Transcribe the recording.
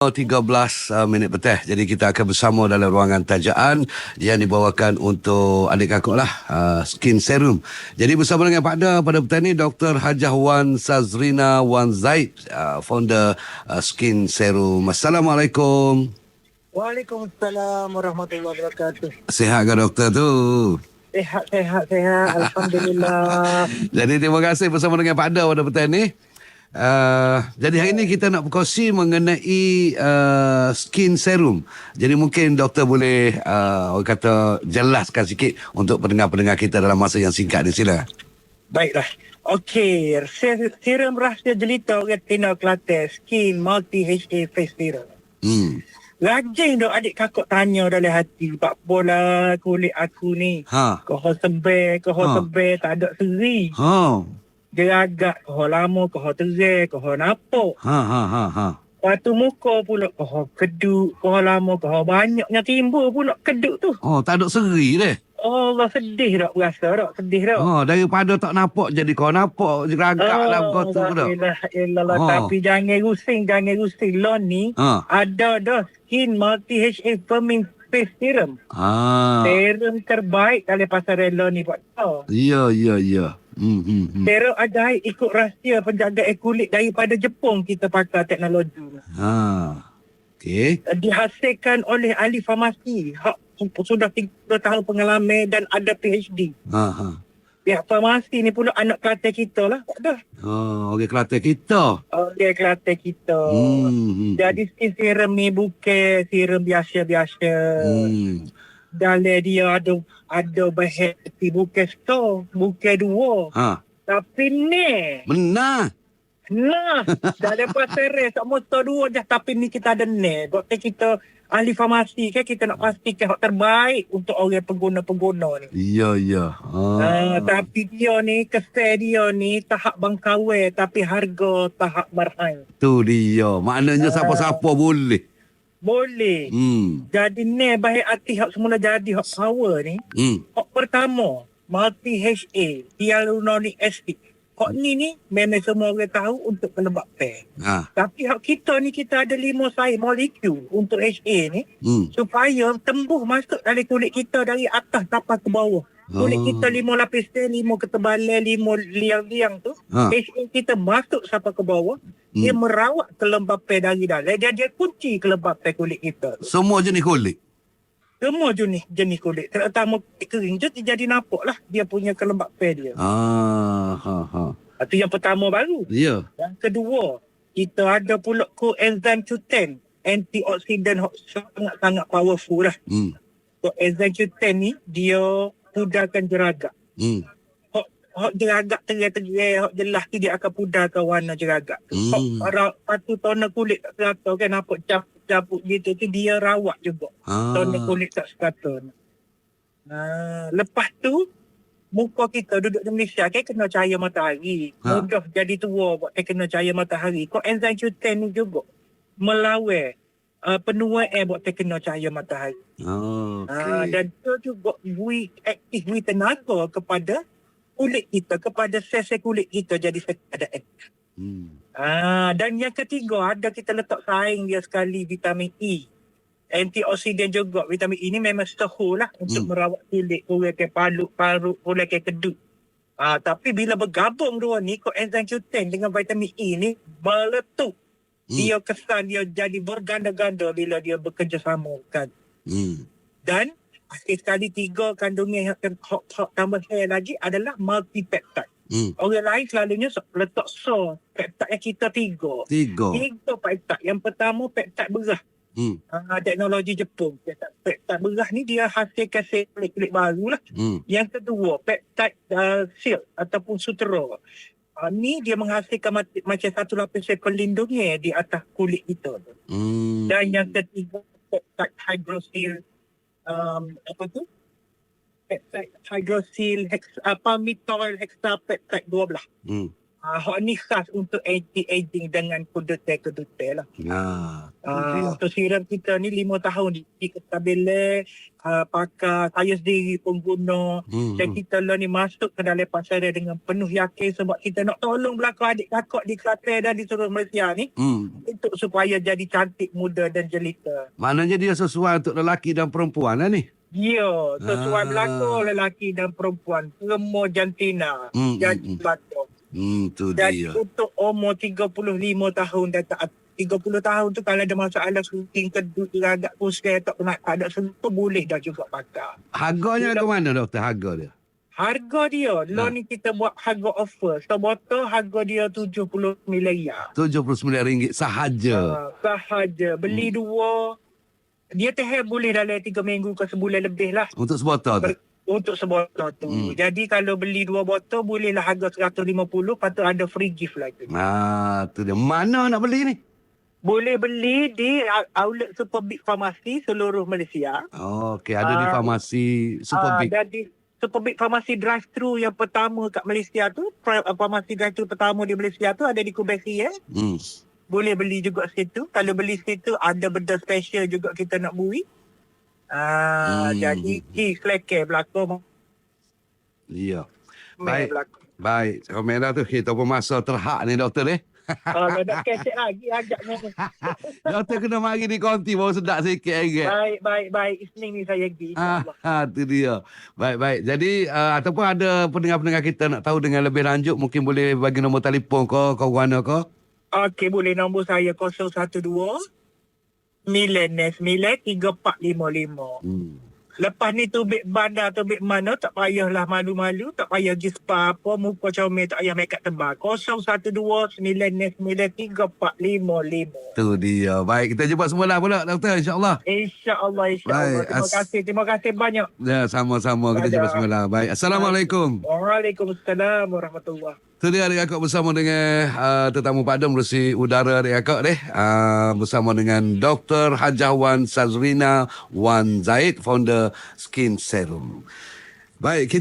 13 uh, minit petang. Jadi kita akan bersama dalam ruangan tajaan yang dibawakan untuk adik kakak lah, uh, skin serum. Jadi bersama dengan Pak Da pada petang ini Dr. Hajah Wan Sazrina Wan Zaid, uh, founder uh, skin serum. Assalamualaikum. Waalaikumsalam warahmatullahi wabarakatuh. Sihat ke doktor tu? Sehat, sehat, sehat. Alhamdulillah. Jadi terima kasih bersama dengan Pak Da pada petang ini. Uh, jadi hari ini kita nak berkongsi mengenai uh, skin serum. Jadi mungkin doktor boleh uh, orang kata jelaskan sikit untuk pendengar-pendengar kita dalam masa yang singkat ni sila. Baiklah. Okey, ser- serum rahsia jelita retina Kelantan skin multi HA face serum. Hmm. Rajin dok adik kakak tanya dalam hati, Pak bola kulit aku ni. Ha. Kau sebel, kau Ha. sebel, tak ada seri. Ha. Dia agak, kau lama, kau terzeh, kau napok. Ha ha ha ha. Lepas tu muka pula, kau keduk, kau lama, kau banyaknya timbul pula keduk tu. Oh, tak ada seri deh. Oh, Allah sedih tak berasa tak? Sedih tak? Oh, daripada tak nampak jadi kau nampak geragak Oh, dalam kau tu dah. ilah, ilah, Oh. Tapi jangan rusing, jangan rusing. Lo ni Ha. ada dah skin multi HA firming face serum. Ha. Serum terbaik kali pasal lo ni buat tahu. Ya, ya, ya. Hmm, hmm, hmm. Serum ajaib ikut rahsia penjaga kulit daripada Jepun kita pakai teknologi. Ha. Okey. Dihasilkan oleh ahli farmasi. Hak sudah 30 tahun pengalaman dan ada PhD. Ha ha. Pihak farmasi ni pula anak Kelantan kita lah. Tak ada. Oh, okey Kelantan kita. Oh, dia Kelantan kita. Hmm. hmm. Jadi skin serum ni bukan serum biasa-biasa. Hmm. Dalam dia ada ada seperti bukan store, bukan dua. Ha. Tapi ni, Benar. nah, dah lepas seres, tak motor dua je. Tapi ni kita ada ni. Doktor kita ahli farmasi kan kita nak pastikan yang terbaik untuk orang pengguna-pengguna ni. Ya, ya. Ah, Ah. tapi dia ni, kesel dia ni tahap bangkawai tapi harga tahap marhai. Tu dia. Maknanya siapa-siapa boleh. Boleh. Hmm. Jadi ni baik hati hak semula jadi hak power ni. Hmm. Hak pertama, multi HA, hyaluronic acid. Hak ni ni memang semua orang tahu untuk pelembab pen. Ha. Tapi hak kita ni kita ada lima saiz molekul untuk HA ni Hmm. supaya tembus masuk dari kulit kita dari atas sampai ke bawah. Kulit Oh. kita lima lapis teh, lima ketebalan, lima liang-liang tu. Ha. HA kita masuk sampai ke bawah. Hmm. Dia merawat kelembapan dari dalam. Dia, dia kunci kelembapan kulit kita. Semua jenis kulit. Semua jenis jenis kulit. Terutama kering dia jadi nampak lah dia punya kelembapan dia. Ah, ha, ha. Itu yang pertama baru. Ya. Yang kedua, kita ada pula coenzyme Q10. Antioksidan hok sangat-sangat powerful lah. Hmm. Coenzyme Q10 ni dia pudarkan jeragak. Hmm. Hok, hok jeragak terai-terai, hok jelas tu dia akan pudarkan warna jeragak. tu. Hmm. Hok para patu tona kulit tak serata kan nampak capuk-capuk gitu tu dia rawat juga. Ah. Tona kulit tak serata. Nah, lepas tu muka kita duduk di Malaysia kan kena cahaya matahari. Ha. Mudah jadi tua buat kan kena cahaya matahari. Kau enzyme Q10 ni juga melawan uh, penuaan buat terkena cahaya matahari. Oh, Ah, okey. dan dia juga beri aktif beri tenaga kepada kulit kita, kepada sel-sel kulit kita jadi ada aktif. Hmm. Ah, dan yang ketiga ada kita letak saing dia sekali vitamin E. Antioksidan juga. Vitamin E ni memang setahun lah untuk Hmm. merawat kulit, kulit ke palu, paru, kulit ke kedut. Ah, tapi bila bergabung dua ni, coenzyme Q10 dengan vitamin E ni meletup. Hmm. Dia kesan dia jadi berganda-ganda bila dia bekerjasama kan. Hmm. Dan akhir sekali tiga kandungan yang hot, hot tambah hair lagi adalah multi-peptide. Hmm. Orang lain selalunya letak so peptide yang kita tiga. Tiga. Tiga peptide. Yang pertama peptide berah. Hmm. Uh, teknologi Jepun. Peptide, peptide berah ni dia hasilkan sel kulit-kulit baru lah. Hmm. Yang kedua peptide uh, silk ataupun sutera. Uh, ni dia menghasilkan mat- macam satu lapis sel pelindungnya di atas kulit kita. Hmm. Dan yang ketiga peptide hydroxyl um, apa tu? Peptide hydroxyl hex, uh, palmitoyl hexapeptide 12. Hmm. Ah, hak ni khas untuk anti-aging dengan kudute-kudute lah. Ah, tu dia. Ah, untuk siram kita ni lima tahun di kestabilan, uh, pakai saya sendiri pun guna. Hmm, Dan hmm. kita lah ni masuk ke dalam pasaran dengan penuh yakin sebab kita nak tolong belakang adik kakak di Kelantan dan di seluruh Malaysia ni Hmm. untuk supaya jadi cantik, muda dan jelita. Maknanya dia sesuai untuk lelaki dan perempuan lah ni. Ya, sesuai Ah. belakang lelaki dan perempuan. Semua jantina. Hmm, Jadi hmm, hmm. Belakang. Hmm, tu dia. untuk umur 35 tahun dan tak 30 tahun tu kalau ada masalah suting kedut agak pusing tak pernah tak ada sentuh boleh dah juga pakai. Harganya ke mana doktor harga dia? Harga dia, loan Ha. ni kita buat harga offer. Sebotol harga dia RM79 riyal. RM79 sahaja. Uh, sahaja. Beli Hmm. dua, dia teh boleh dalam 3 minggu ke sebulan lebih lah. Untuk sebotol tu. Ber- untuk sebotol tu. Hmm. Jadi kalau beli dua botol bolehlah harga 150 lepas tu ada free gift lagi. Ah, tu dia. Mana nak beli ni? Boleh beli di uh, outlet Super Big Pharmacy seluruh Malaysia. Okey, ada di Ah. farmasi Super Ah, Big. Dan di Super Big Pharmacy drive-thru yang pertama kat Malaysia tu, pra- uh, pharmacy drive-thru pertama di Malaysia tu ada di Kubesi eh. Hmm. Boleh beli juga situ. Kalau beli situ ada benda special juga kita nak bui. Ah, Hmm. jadi di selekeh belakang. Ya. Baik. Baik. Kamera tu kita pun masa terhak ni doktor eh. Kalau nak kecek lagi ajaknya. doktor kena mari di konti baru sedap sikit lagi. baik, baik, baik. Isning ni saya pergi. Ah, ah, tu dia. Baik, baik. Jadi, uh, ataupun ada pendengar-pendengar kita nak tahu dengan lebih lanjut, mungkin boleh bagi nombor telefon kau, kau mana kau? Okey, boleh nombor saya 012 999 3455. Hmm. Lepas ni tubik bandar, tubik mana, tak payahlah malu-malu, tak payah pergi spa apa, muka comel, tak payah make up tebal. 012 999 3455. Tu dia. Baik, kita jumpa semula pula, doktor, insyaAllah. InsyaAllah, insyaAllah. Terima as- kasih, terima kasih banyak. Ya, sama-sama. Kita jumpa semula. Baik, Assalamualaikum. Waalaikumsalam warahmatullahi Tu dia adik kakak bersama dengan uh, tetamu padam bersih udara adik kakak deh. Uh, bersama dengan Dr. Hajah Wan Sazrina Wan Zaid, founder Skin Serum. Baik, kita